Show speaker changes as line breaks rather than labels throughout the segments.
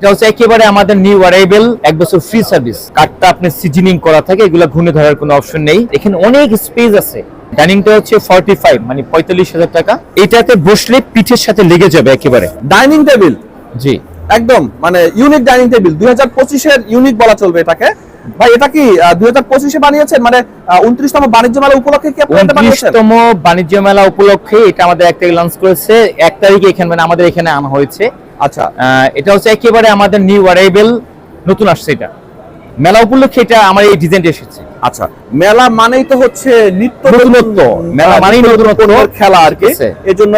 এটা হচ্ছে একেবারে আমাদের নিউ অ্যারাইভেল এক বছর ফ্রি সার্ভিস কাঠটা আপনি সিজনিং করা থাকে এগুলো ধরার কোনো অপশন নেই। এখানে অনেক স্পেস আছে। ডাইনিংটা হচ্ছে ফর্টি ফাইভ মানে পঁয়তাল্লিশ হাজার টাকা। এটাতে বসলে পিঠের সাথে লেগে যাবে একেবারে।
ডাইনিং টেবিল
জি।
একদম মানে ইউনিক ডাইনিং টেবিল দুই হাজার পঁচিশের ইউনিক বলা চলবে এটাকে। ভাই এটা কি দুই হাজার পঁচিশে বানিয়েছেন? মানে উনত্রিশতম বাণিজ্য মেলা উপলক্ষে কি
উনত্রিশতম বাণিজ্য মেলা উপলক্ষে এটা আমাদের এক তারিখ লঞ্চ করেছে। এক তারিখে এখানে মানে আমাদের এখানে আনা হয়েছে।
আচ্ছা
এটা হচ্ছে একেবারে আমাদের নিউ অ্যারাইভেল নতুন আসছে এটা। মেলা উপলক্ষে এটা আমার এই ডিজাইনটা এসেছে।
আচ্ছা মেলা মানেই তো হচ্ছে নিত্য
নতুনত্ব। মেলা মানেই নতুনত্ব।
পণ্যের খেলা আর কি।
আছে।
এই জন্য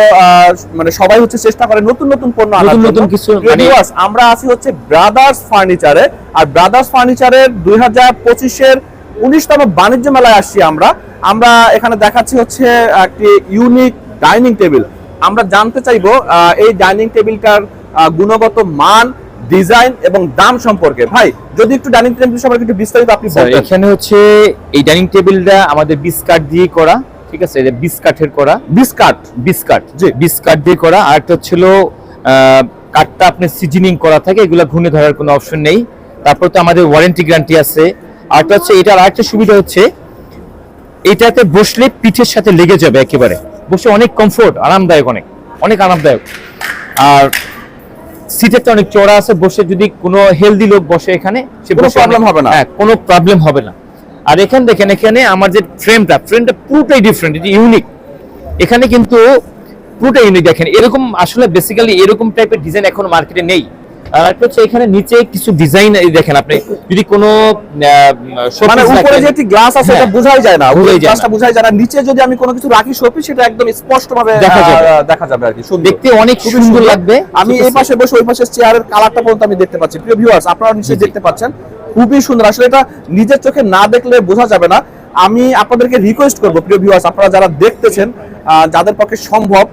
মানে সবাই হচ্ছে চেষ্টা করে নতুন নতুন পণ্য আনার
নতুন নতুন কিছু মানে-
আমরা আছি হচ্ছে ব্রাদার্স ফার্নিচারে আর ব্রাদার্স ফার্নিচারের দুই হাজার পঁচিশের উনিশতম বাণিজ্য মেলায় আসছি আমরা। আমরা এখানে দেখাচ্ছি হচ্ছে একটি ইউনিক ডাইনিং টেবিল আমরা জানতে চাইব এই ডাইনিং টেবিলটার গুণগত মান ডিজাইন এবং দাম সম্পর্কে। ভাই যদি একটু ডাইনিং টেবিল সম্পর্কে একটু বিস্তারিত আপনি বলতেন।
এখানে হচ্ছে এই ডাইনিং টেবিলটা আমাদের বিস কাঠ দিয়ে করা ঠিক আছে? এটা বিস কাঠের করা।
বিস্কাট।
বিস কাঠ
জি।
বিস কাঠ দিয়ে করা। আর একটা ছিল কাঠটা আপনি সিজনিং করা থাকে এগুলো ঘুনে ধরার কোনো অপশন নেই। তারপর তো আমাদের ওয়ারেন্টি গ্যারান্টি আছে। আর হচ্ছে এটার আরেকটা সুবিধা হচ্ছে এটাতে বসলে পিঠের সাথে লেগে যাবে একেবারে। বসে অনেক কমফোর্ট আরামদায়ক অনেক অনেক আরামদায়ক। আর সিটেরটা অনেক চড়া আছে বসে যদি কোনো হেলদি লোক বসে এখানে সে
কোনো
প্রবলেম
হবে না।
হ্যাঁ কোনো প্রবলেম হবে না। আর এখানে দেখেন এখানে আমার যে ফ্রেমটা ফ্রেমটা পুরোটাই ডিফারেন্ট এটি ইউনিক এখানে কিন্তু পুরোটাই ইউনিক দেখেন। এরকম আসলে বেসিক্যালি এরকম টাইপের ডিজাইন এখন মার্কেটে নেই। আর একটা হচ্ছে এখানে নিচে কিছু ডিজাইন দেখেন আপনি যদি কোনো
মানে উপরে যে একটি গ্লাস আছে
হ্যাঁ।
এটা বোঝাই যায় না।
বোঝাই
উপরে
যায়
গ্লাসটা বোঝাই যায় না। নিচে যদি আমি কোনো কিছু রাখি শপি সেটা একদম স্পষ্ট ভাবে
দেখা যাবে।
দেখা যাবে আর কি
দেখতে অনেক সুন্দর লাগবে।
আমি এই পাশে বসে ওই পাশে চেয়ারের কালারটা পর্যন্ত আমি দেখতে পাচ্ছি। প্রিয় ভিউয়ার্স আপনারা নিশ্চয়ই দেখতে পাচ্ছেন। খুবই সুন্দর। আসলে এটা নিজের চোখে না দেখলে বোঝা যাবে না। আমি আপনাদেরকে রিকোয়েস্ট করব প্রিয় ভিউয়ার্স আপনারা যারা দেখতেছেন যাদের পক্ষে সম্ভব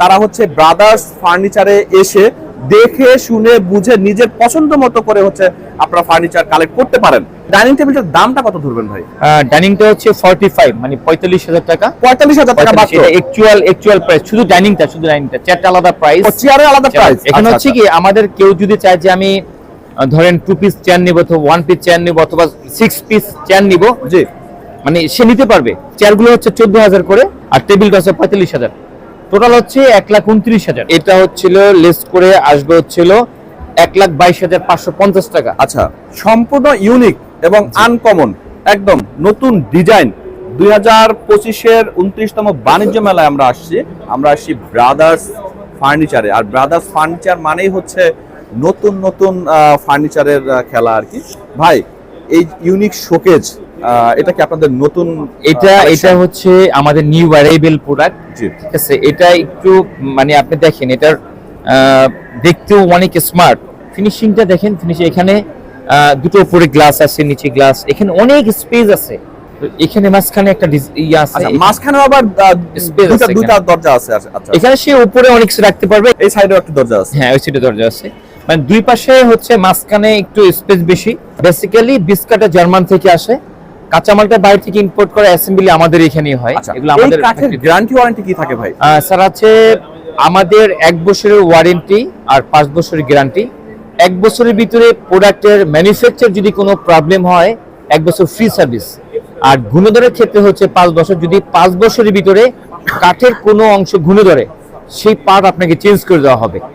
তারা হচ্ছে ব্রাদার্স ফার্নিচারে এসে দেখে শুনে বুঝে নিজের পছন্দ মতো করে হচ্ছে আপনারা ফার্নিচার কালেক্ট করতে পারেন। ডাইনিং টেবিলটার দামটা কত ধরবেন ভাই?
ডাইনিংটা হচ্ছে ফর্টি ফাইভ মানে পঁয়তাল্লিশ হাজার টাকা।
পঁয়তাল্লিশ হাজার টাকা মাত্র?
এটা অ্যাকচুয়াল অ্যাকচুয়াল প্রাইস শুধু ডাইনিংটা শুধু ডাইনিংটা চারটা আলাদা প্রাইস
ও, চেয়ারের আলাদা প্রাইস
এখানে হচ্ছে কি আমাদের কেউ যদি চায় যে আমি ধরেন টু পিস চেয়ার নিব অথবা ওয়ান পিস চেয়ার নিব অথবা সিক্স পিস চেয়ার নিব
জি।
মানে সে নিতে পারবে। চেয়ারগুলো হচ্ছে চোদ্দ হাজার করে আর টেবিলটা হচ্ছে পঁয়তাল্লিশ হাজার। টোটাল হচ্ছে এক লাখ উনত্রিশ হাজার। এটা হচ্ছিল লেস করে আসবে হচ্ছিল এক লাখ বাইশ হাজার পাঁচশো পঞ্চাশ টাকা।
আচ্ছা সম্পূর্ণ ইউনিক এবং আনকমন একদম নতুন ডিজাইন দুই হাজার পঁচিশের উনত্রিশতম বাণিজ্য মেলায় আমরা আসছি। আমরা আসছি ব্রাদার্স ফার্নিচারে আর ব্রাদার্স ফার্নিচার মানেই হচ্ছে নতুন নতুন ফার্নিচারের খেলা আর কি। ভাই এই ইউনিক শোকেজ এটা কি আপনাদের নতুন
এটা এটা হচ্ছে আমাদের নিউ প্রোডাক্ট ঠিক আছে? এটা একটু মানে আপনি দেখেন এটার দেখতেও অনেক স্মার্ট ফিনিশিংটা দেখেন ফিনিশিং এখানে দুটো উপরে গ্লাস আছে নিচে গ্লাস এখানে অনেক স্পেস আছে। এখানে মাঝখানে একটা ইয়ে আছে।
আচ্ছা মাঝখানে আবার দুইটা দরজা আছে আচ্ছা আচ্ছা।
এখানে সে উপরে অনেক কিছু রাখতে পারবে।
এই সাইডেও একটা দরজা আছে।
হ্যাঁ ওই সাইডে দরজা আছে। মানে দুই পাশে হচ্ছে মাঝখানে একটু স্পেস বেশি। বেসিক্যালি বিস্কাটা জার্মান থেকে আসে। কাঁচামালটা বাইরে থেকে ইম্পোর্ট করে অ্যাসেম্বলি আমাদের এখানেই হয়।
আচ্ছা
এগুলো আমাদের
কাঠের গ্যারান্টি ওয়ারেন্টি কি থাকে ভাই?
স্যার আছে আমাদের এক বছরের ওয়ারেন্টি আর পাঁচ বছরের গ্যারান্টি এক বছরের ভিতরে প্রোডাক্টের ম্যানুফ্যাকচার যদি কোনো প্রবলেম হয় এক বছর ফ্রি সার্ভিস আর গুণধরের ক্ষেত্রে হচ্ছে পাঁচ বছর। যদি পাঁচ বছরের ভিতরে কাঠের কোনো অংশ ঘুণে ধরে সেই পার্ট আপনাকে চেঞ্জ করে দেওয়া হবে।